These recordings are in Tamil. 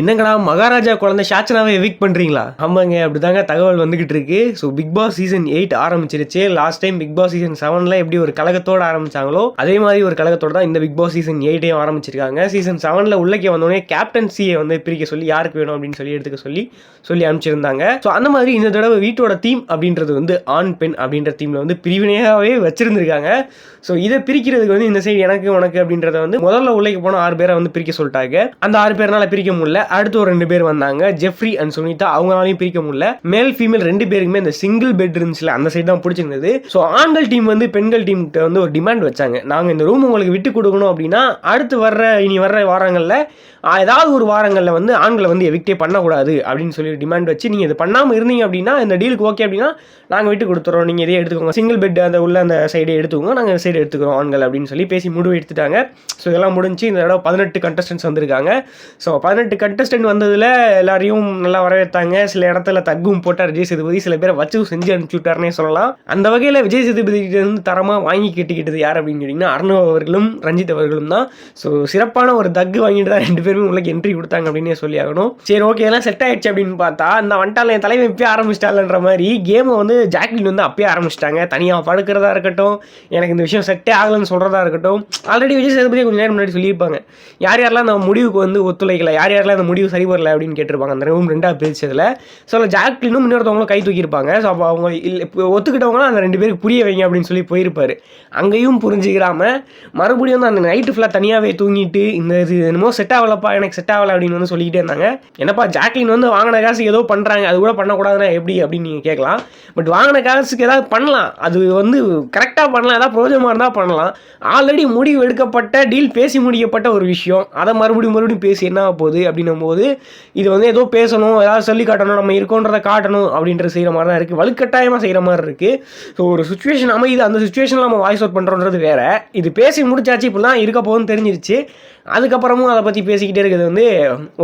என்னங்கடா மகாராஜா குழந்தை ஷாச்சனாவை எவிக் பண்ணுறீங்களா ஆமாங்க அப்படிதாங்க தகவல் வந்துகிட்டு இருக்கு. So Bigg Boss season eight ஆரம்பிச்சிருச்சு. Last time Bigg Boss season செவன்ல எப்படி ஒரு கழகத்தோட ஆரம்பிச்சாங்களோ அதே மாதிரி ஒரு கழகத்தோட தான் இந்த பிக் பாஸ் சீசன் எயிட்டையும் ஆரம்பிச்சிருக்காங்க. சீசன் செவன்ல உள்ளக்கே வந்தோடனே கேப்டன்சியை வந்து பிரிக்க சொல்லி யாருக்கு வேணும் அப்படின்னு சொல்லி எடுத்துக்க சொல்லி சொல்லி அனுப்பிச்சிருந்தாங்க. ஸோ அந்த மாதிரி இந்த தடவை வீட்டோட தீம் அப்படின்றது வந்து ஆண் பெண் அப்படின்ற தீம்ல வந்து பிரிவினையாகவே வச்சிருந்திருக்காங்க. ஸோ இதை பிரிக்கிறதுக்கு வந்து இந்த சைடு எனக்கு உனக்கு அப்படின்றத வந்து முதல்ல உள்ளே போன ஆறு பேரை வந்து பிரிக்க சொல்லிட்டாங்க. அந்த ஆறு பேர்னால பிரிக்க முடியல. அடுத்து ஒரு ரெண்டு பேர் வந்தாங்க ஜெஃப்ரி அண்ட் சுனிதா அவங்களாலையும் பிரிக்க முடியல. மேல் ஃபீமேல் ரெண்டு பேருக்குமே இந்த சிங்கிள் பெட் அந்த சைடு தான் பிடிச்சிருந்தது. ஸோ ஆண்கள் டீம் வந்து பெண்கள் டீம் வந்து ஒரு டிமாண்ட் வச்சாங்க. நாங்கள் இந்த ரூம் உங்களுக்கு விட்டு கொடுக்கணும் அப்படின்னா அடுத்து வர்ற இனி வர்ற வாரங்களில் ஏதாவது ஒரு வாரங்களில் வந்து ஆண்களை வந்து எவிக்டே பண்ணக்கூடாது அப்படின்னு சொல்லி டிமாண்ட் வச்சு நீங்கள் இது பண்ணாமல் இருந்தீங்க அப்படின்னா இந்த டீலுக்கு ஓகே அப்படின்னா நாங்கள் விட்டு கொடுத்துறோம். நீங்கள் இதே எடுத்துக்கோங்க. சிங்கிள் பெட் அந்த உள்ள அந்த சைடே எடுத்துக்கோங்க. நாங்கள் இந்த சைடு எடுத்துக்கிறோம் ஆண்கள் அப்படின்னு சொல்லி பேசி முடிவு எடுத்துட்டாங்க. ஸோ இதெல்லாம் முடிஞ்சு இந்த தடவை பதினெட்டு கண்டஸ்டன்ஸ் வந்திருக்காங்க. ஸோ பதினெட்டு கண்டஸ்டன்ட் வந்ததில் எல்லாரையும் நல்லா வரவேற்றாங்க. சில இடத்துல தக்கும் போட்டார் விஜய் சேதுபதி. சில பேரை வச்சு செஞ்சு அனுப்பிச்சு சொல்லலாம். அந்த வகையில் விஜய் சேதுபதி இருந்து தரமாக வாங்கி கேட்டுக்கிட்டது யார் அப்படின்னு கேட்டிங்கன்னா அர்ணவ் அவர்களும் ரஞ்சித் அவர்களும் தான். ஸோ சிறப்பான ஒரு தக்கு வாங்கிட்டு தான் ரெண்டு பேருமே உங்களுக்கு என்ட்ரி கொடுத்தாங்க அப்படின்னே சொல்லி ஆகணும். சரி ஓகே எல்லாம் செட் ஆயிடுச்சு அப்படின்னு பார்த்தா இந்த வந்துட்டால என் தலைவன் இப்பயே ஆரம்பிச்சிட்டாலன்ற மாதிரி கேமை வந்து ஜாக்லின் வந்து அப்பயே ஆரம்பிச்சிட்டாங்க. தனியாக படுக்கிறதா இருக்கட்டும் எனக்கு இந்த விஷயம் செட்டே ஆகலைன்னு சொல்கிறதா இருக்கட்டும். ஆல்ரெடி விஜய் சேதுபதி கொஞ்சம் நேரம் முன்னாடி சொல்லியிருப்பாங்க. யார் யாரெல்லாம் அந்த முடிவுக்கு வந்து ஒத்துழைக்கல யார் யாரெல்லாம் அந்த முடிவு சரி வரல அப்படின்னு கேட்டிருப்பாங்க. அந்த ரூம் ரெண்டாக பிரிச்சதில். ஸோ அதில் ஜாக்லினும் இன்னொருத்தவங்களும் கை தூக்கியிருப்பாங்க. ஸோ அப்போ அவங்க இல்லை ஒத்துக்கிட்டவங்களும் அந்த ரெண்டு பேருக்கு புரிய வைங்க அப்படின்னு சொல்லி போயிருப்பாரு. அங்கேயும் புரிஞ்சுக்கிறாம மறுபடியும் வந்து அந்த நைட்டு ஃபுல்லாக தனியாகவே தூங்கிட்டு இந்த இது என்னமோ செட் ஆகலப்பா எனக்கு செட் ஆகலை அப்படின்னு வந்து சொல்லிக்கிட்டே இருந்தாங்க. என்னப்பா ஜாக்லின் வந்து வாங்கின காசு ஏதோ பண்ணுறாங்க அது கூட பண்ணக்கூடாதுன்னா எப்படி அப்படின்னு நீங்கள் கேட்கலாம். பட் வாங்கின காசுக்கு ஏதாவது பண்ணலாம். அது வந்து கரெக்டாக பண்ணலாம். ஏதாவது பிரோஜனமாக இருந்தால் பண்ணலாம். ஆல்ரெடி முடிவு எடுக்கப்பட்ட டீல் பேசி முடிக்கப்பட்ட ஒரு விஷயம். அதை மறுபடியும் மறுபடியும் பேசி என்ன போகுது அப்படின்னு அப்படின்னும் போது இது வந்து ஏதோ பேசணும் ஏதாவது சொல்லி காட்டணும் நம்ம இருக்கோன்றதை காட்டணும் அப்படின்றது செய்கிற மாதிரி தான் இருக்குது வலுக்கட்டாயமாக செய்கிற மாதிரி இருக்குது ஸோ ஒரு சுச்சுவேஷன் அமையுது. அந்த சுச்சுவேஷனில் நம்ம வாய்ஸ் அவுட் பண்ணுறோன்றது வேற. இது பேசி முடிச்சாச்சு இப்படிலாம் இருக்க போகுதுன்னு தெரிஞ்சிருச்சு. அதுக்கப்புறமும் அதை பற்றி பேசிக்கிட்டே இருக்கிறது வந்து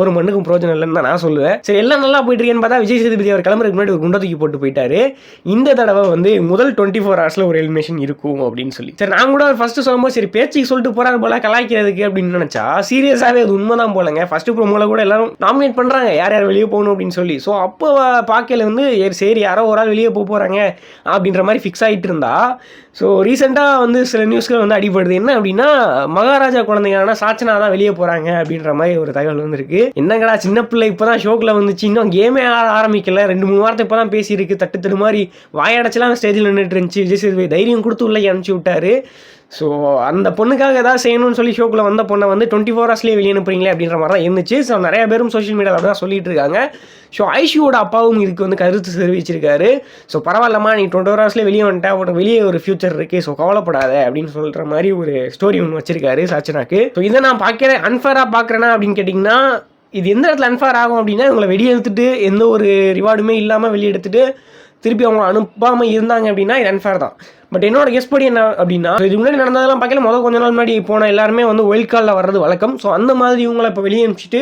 ஒரு மண்ணுக்கும் பிரோஜனம் இல்லைன்னு தான் நான் சொல்லுவேன். சரி எல்லாம் நல்லா போயிட்டு இருக்கேன்னு பார்த்தா விஜய் சேதுபதி அவர் கிளம்புறதுக்கு முன்னாடி ஒரு குண்டை தூக்கி போட்டு போயிட்டாரு. இந்த தடவை வந்து முதல் டுவெண்ட்டி ஃபோர் ஹவர்ஸில் ஒரு எலிமினேஷன் இருக்கும் அப்படின்னு சொல்லி. சரி நான் கூட ஃபர்ஸ்ட் சொல்லும்போது சரி பேச்சுக்கு சொல்லிட்டு போறாரு போல கலாய்க்கிறதுக்கு அப்படின்னு நினச்சா சீரியஸாகவே அது உண்மைதான் போலங்க. ஃபஸ்ட்டு ப்ரோமோவில் கூட எல்லாரும் நாமினேட் பண்ணுறாங்க யார் யார் வெளியே போகணும் அப்படின்னு சொல்லி. ஸோ அப்போ பார்க்கல வந்து சரி யாரோ ஒரு ஆள் வெளியே போக போகிறாங்க அப்படின்ற மாதிரி ஃபிக்ஸ் ஆகிட்டு இருந்தா ஸோ ரீசெண்டாக வந்து சில நியூஸ்கள் வந்து அடிபடுது. என்ன அப்படின்னா மகாராஜா குழந்தைங்கன்னா சாச்சனா தான் வெளியே போகிறாங்க அப்படின்ற மாதிரி ஒரு தகவல் வந்திருக்கு. என்னங்கடா சின்ன பிள்ளை இப்போ தான் ஷோக்கில் வந்துச்சு. இன்னும் கேமே ஆட ஆரம்பிக்கல. ரெண்டு மூணு வாரத்தை இப்போ தான் பேசியிருக்கு. தட்டு தடு மாதிரி வாயடைச்சலாம் ஸ்டேஜில் நின்றுட்டு இருந்துச்சு. விஜய் சேதுபதி தைரியம் கொடுத்து உள்ளே அனுப்பிச்சி விட்டாரு. ஸோ அந்த பொண்ணுக்காக ஏதாவது செய்யணும்னு சொல்லி ஷோக்குள்ள வந்த பொண்ணை வந்து டுவெண்ட்டி ஃபோர் ஹவர்ஸ்லேயே வெளியே அனுப்புறீங்களே அப்படின்ற மாதிரி தான் இருந்துச்சு. ஸோ நிறைய பேரும் சோஷியல் மீடியாவில் அப்படி தான் சொல்லிட்டு இருக்காங்க. ஸோ ஐஷியோட அப்பாவும் இதுக்கு வந்து கருத்து தெரிவிச்சிருக்காரு. ஸோ பரவாயில்லம்மா நீ டுவெண்ட்டி ஃபோர் ஹவர்ஸ்லேயே வெளியே வந்துட்டா உனக்கு வெளியே ஒரு ஃபியூச்சர் இருக்குது ஸோ கவலைப்படாத அப்படின்னு சொல்கிற மாதிரி ஒரு ஸ்டோரி ஒன்று வச்சிருக்காரு சாச்சனாக்கு. ஸோ இதை நான் பார்க்குறேன் அன்ஃபேராக பார்க்குறேன்னா அப்படின்னு கேட்டிங்கன்னா இது எந்த இடத்துல அன்ஃபேர் ஆகும் அப்படின்னா இவங்களை வெளியே எடுத்துட்டு எந்த ஒரு ரிவார்டுமே இல்லாமல் வெளியே எடுத்துட்டு திருப்பி அவங்க அனுப்பாமல் இருந்தாங்க அப்படின்னா இது அன்ஃபேர் தான். பட் என்னோட கெஸ் படி என்ன அப்படின்னா இது இதுக்கு முன்னாடி நடந்ததெல்லாம் பார்க்கல முதல் கொஞ்ச நாள் முன்னாடி போன எல்லாருமே வந்து ஒயில் கார்டில் வர்றது வழக்கம். ஸோ அந்த மாதிரி இவங்களை இப்போ வெளியே அனுப்பிச்சிட்டு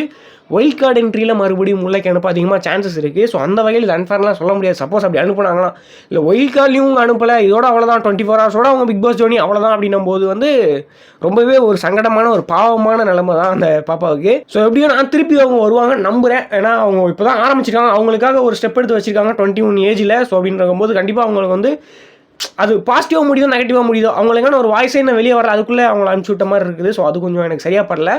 ஒயில் கார்டு என்ட்ரியில் மறுபடியும் உள்ளே அனுப்ப அதிகமாக சான்சஸ் இருக்குது ஸோ அந்த வகையில் இது அன்ஃபேர்லாம் சொல்ல முடியாது. சப்போஸ் அப்படி அனுப்புனாங்களா இல்லை ஒயில் கார்ட்லையும் அனுப்பலை இதோட அவ்வளோதான் டுவெண்ட்டி ஃபோர் ஹவர்ஸோட அவங்க பிக் பாஸ் ஜோனி அவ்வளோதான் அப்படின்னும் போது வந்து ரொம்பவே ஒரு சங்கடமான ஒரு பாவமான நிலைமை தான் அந்த பாப்பாவுக்கு. ஸோ எப்படியோ நான் திருப்பி அவங்க வருவாங்க நம்புகிறேன் ஏன்னா அவங்க இப்போ தான் ஆரம்பிச்சிருக்காங்க. அவங்களுக்காக ஒரு ஸ்டெப் எடுத்து வச்சிருக்காங்க டுவெண்ட்டி ஒன் ஏஜில் ஸோ அப்படின்ற போது கண்டிப்பாக அவங்களுக்கு வந்து அது பாசிட்டிவாக முடியுதோ நெகட்டிவாக முடியுதோ அவங்களுக்கான ஒரு வாய்ஸே என்ன வெளியே வர அதுக்குள்ளே அவங்கள அனுப்பிச்சி விட்ட மாதிரி இருக்குது. ஸோ அது கொஞ்சம் எனக்கு சரியாக படல.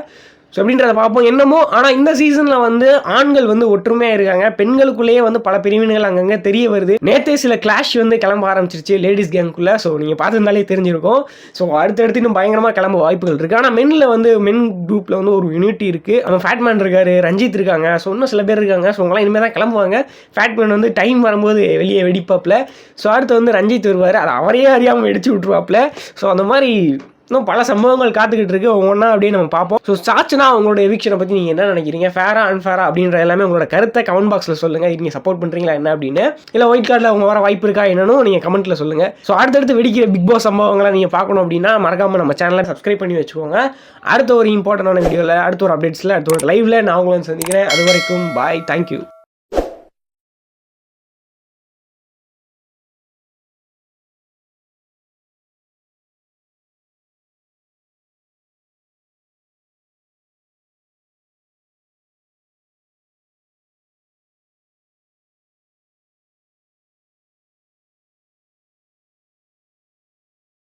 ஸோ அப்படின்றத பார்ப்போம். என்னமோ ஆனால் இந்த சீசனில் வந்து ஆண்கள் வந்து ஒற்றுமையாக இருக்காங்க. பெண்களுக்குள்ளேயே வந்து பல பிரிவினைகள் அங்கங்கே தெரிய வருது. நேற்றே சில கிளாஷ் வந்து கிளம்ப ஆரம்பிச்சிருச்சு லேடிஸ் கேங்குக்குள்ளே ஸோ நீங்கள் பார்த்துருந்தாலே தெரிஞ்சிருக்கும். ஸோ அடுத்தடுத்து இன்னும் பயங்கரமாக கிளம்ப வாய்ப்புகள் இருக்குது ஆனால் மென்னில் வந்து மென் குரூப்பில் வந்து ஒரு யூனிட்டி இருக்குது அவன் ஃபேட்மேன் இருக்காரு ரஞ்சித் இருக்காங்க. ஸோ இன்னும் சில பேர் இருக்காங்க. ஸோ அவங்களாம் இனிமேல் தான் கிளம்புவாங்க ஃபேட்மேன் வந்து டைம் வரும்போது வெளியே வெடிப்பாப்பில் ஸோ அடுத்து வந்து ரஞ்சித் வருவார். அது அவரையே அறியாமல் வெடிச்சு விட்ருவாப்புல ஸோ அந்த மாதிரி இன்னும் பல சம்பவங்கள் காத்துக்கிட்டு இருக்கு. ஒவ்வொன்றா அப்படியே நம்ம பார்ப்போம். ஸோ சாச்சுனா அவங்களோட எவிக்ஷனை பற்றி நீங்கள் என்ன நினைக்கிறீங்க? ஃபேரா அன்ஃபேரா அப்படின்ற எல்லாமே உங்களோட கருத்தை கமெண்ட் பாக்ஸில் சொல்லுங்கள் இது நீங்கள் சப்போர்ட் பண்ணுறீங்களா என்ன அப்படின்னு? இல்லை ஒயிட் கார்டில் அவங்க வர வாய்ப்பு இருக்கா என்னன்னு நீங்கள் கமெண்ட்டில் சொல்லுங்கள் ஸோ அடுத்தடுத்து வெடிக்கிற பிக் பாஸ் சம்பவங்களை நீங்கள் பார்க்கணும் அப்படின்னா மறக்காமல் நம்ம சேனலை சப்ஸ்கிரைப் பண்ணி வச்சுக்கோங்க. அடுத்த ஒரு இம்பார்ட்டண்டான வீடியோவில் அடுத்த ஒரு அப்டேட்ஸில் அடுத்த ஒரு லைவில் நான் உங்களை சந்திக்கிறேன். அது வரைக்கும் பாய் தேங்க்யூ